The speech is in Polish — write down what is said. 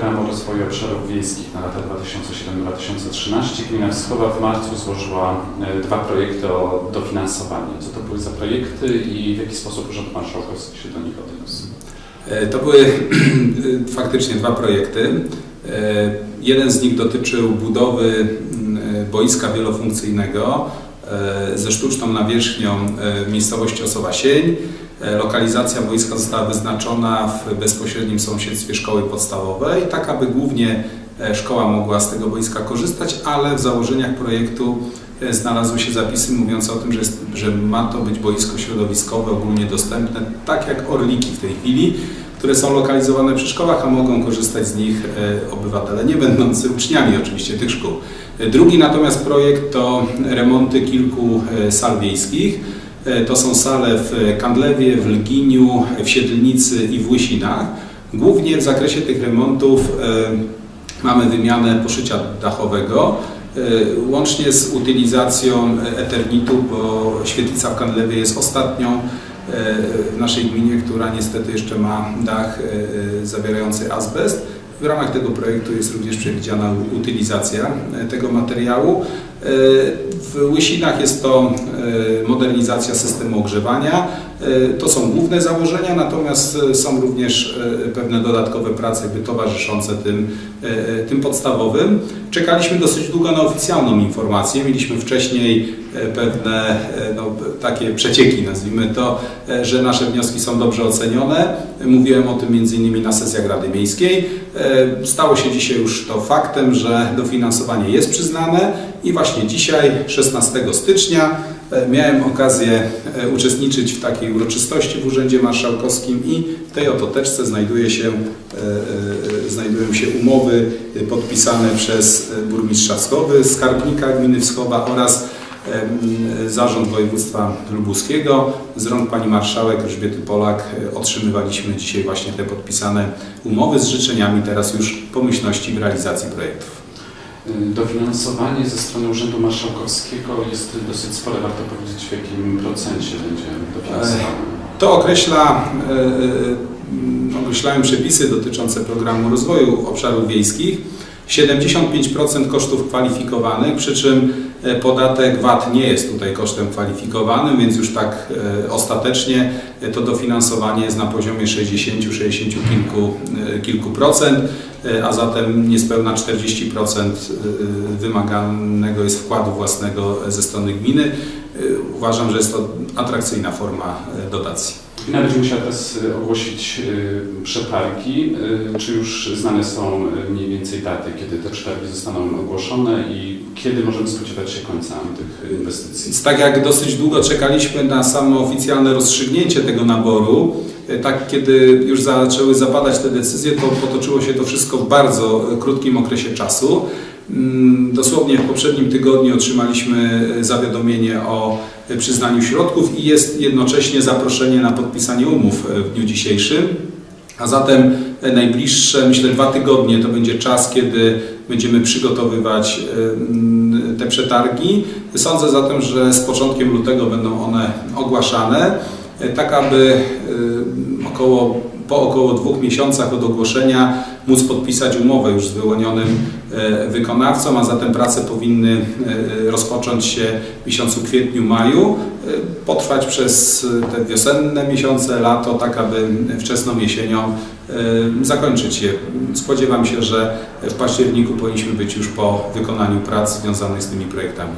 Programu Rozwoju Obszarów Wiejskich na lata 2007-2013 gmina Wschowa w marcu złożyła e, dwa projekty o dofinansowanie. Co to były za projekty i w jaki sposób Urząd Marszałkowski się do nich odniósł? E, To były faktycznie dwa projekty. E, Jeden z nich dotyczył budowy mm, e, boiska wielofunkcyjnego e, ze sztuczną nawierzchnią e, w miejscowości Osowa Sień. E, Lokalizacja boiska została wyznaczona w bezpośrednim sąsiedztwie szkoły podstawowej, tak aby głównie e, szkoła mogła z tego boiska korzystać, ale w założeniach projektu e, znalazły się zapisy mówiące o tym, że, że ma to być boisko środowiskowe, ogólnie dostępne, tak jak Orliki w tej chwili, które są lokalizowane przy szkołach, a mogą korzystać z nich e, obywatele nie będący uczniami oczywiście tych szkół. E, Drugi natomiast projekt to remonty kilku e, sal wiejskich. To są sale w Kandlewie, w Lginiu, w Siedlnicy i w Łysinach. Głównie w zakresie tych remontów mamy wymianę poszycia dachowego, łącznie z utylizacją eternitu, bo świetlica w Kandlewie jest ostatnią w naszej gminie, która niestety jeszcze ma dach e, zawierający azbest. W ramach tego projektu jest również przewidziana utylizacja e, tego materiału. E, W Łysinach jest to e, modernizacja systemu ogrzewania. E, To są główne założenia, natomiast e, są również e, pewne dodatkowe prace jakby towarzyszące tym, e, tym podstawowym. Czekaliśmy dosyć długo na oficjalną informację. Mieliśmy wcześniej e, pewne e, no, takie przecieki, nazwijmy to, e, że nasze wnioski są dobrze ocenione. Mówiłem o tym m.in. na sesjach Rady Miejskiej. E, Stało się dzisiaj już to faktem, że dofinansowanie jest przyznane i właśnie dzisiaj, 16 stycznia, e, miałem okazję e, uczestniczyć w takiej uroczystości w Urzędzie Marszałkowskim i w tej oto teczce znajduje się, e, e, znajdują się umowy e, podpisane przez e, burmistrza Wschowy, skarbnika gminy Wschowa oraz Zarząd Województwa Lubuskiego. Z rąk Pani Marszałek Elżbiety Polak e, otrzymywaliśmy dzisiaj właśnie te podpisane umowy z życzeniami teraz już pomyślności w realizacji projektów. E, Dofinansowanie ze strony Urzędu Marszałkowskiego jest dosyć spore. Warto powiedzieć, w jakim procencie będzie dofinansowane. To określa, e, e, określają przepisy dotyczące programu rozwoju obszarów wiejskich. 75% kosztów kwalifikowanych, przy czym e, podatek VAT nie jest tutaj kosztem kwalifikowanym, więc już tak e, ostatecznie e, to dofinansowanie jest na poziomie 60, 60 kilku, e, kilku procent, e, a zatem niespełna 40% e, wymaganego jest wkładu własnego ze strony gminy. E, Uważam, że jest to atrakcyjna forma e, dotacji. Gmina będzie musiała teraz e, ogłosić e, przetargi. E, Czy już znane są mniej więcej daty, kiedy te przetargi zostaną ogłoszone i kiedy możemy spodziewać się końca tych inwestycji? Więc tak jak dosyć długo czekaliśmy na samo oficjalne rozstrzygnięcie tego naboru, tak kiedy już zaczęły zapadać te decyzje, to potoczyło się to wszystko w bardzo e, krótkim okresie czasu. Mm, Dosłownie w poprzednim tygodniu otrzymaliśmy e, zawiadomienie o e, przyznaniu środków i jest jednocześnie zaproszenie na podpisanie umów e, w dniu dzisiejszym. A zatem e, najbliższe, myślę, dwa tygodnie to będzie czas, kiedy będziemy przygotowywać e, mm, te przetargi. Sądzę zatem, że z początkiem lutego będą one ogłaszane, e, tak aby e, około, po około dwóch miesiącach od ogłoszenia móc podpisać umowę już z wyłonionym e, wykonawcą, a zatem prace powinny e, rozpocząć się w miesiącu kwietniu, maju, e, potrwać przez e, te wiosenne miesiące, lato, tak aby wczesną jesienią e, zakończyć je. Spodziewam się, że w październiku powinniśmy być już po wykonaniu prac związanych z tymi projektami.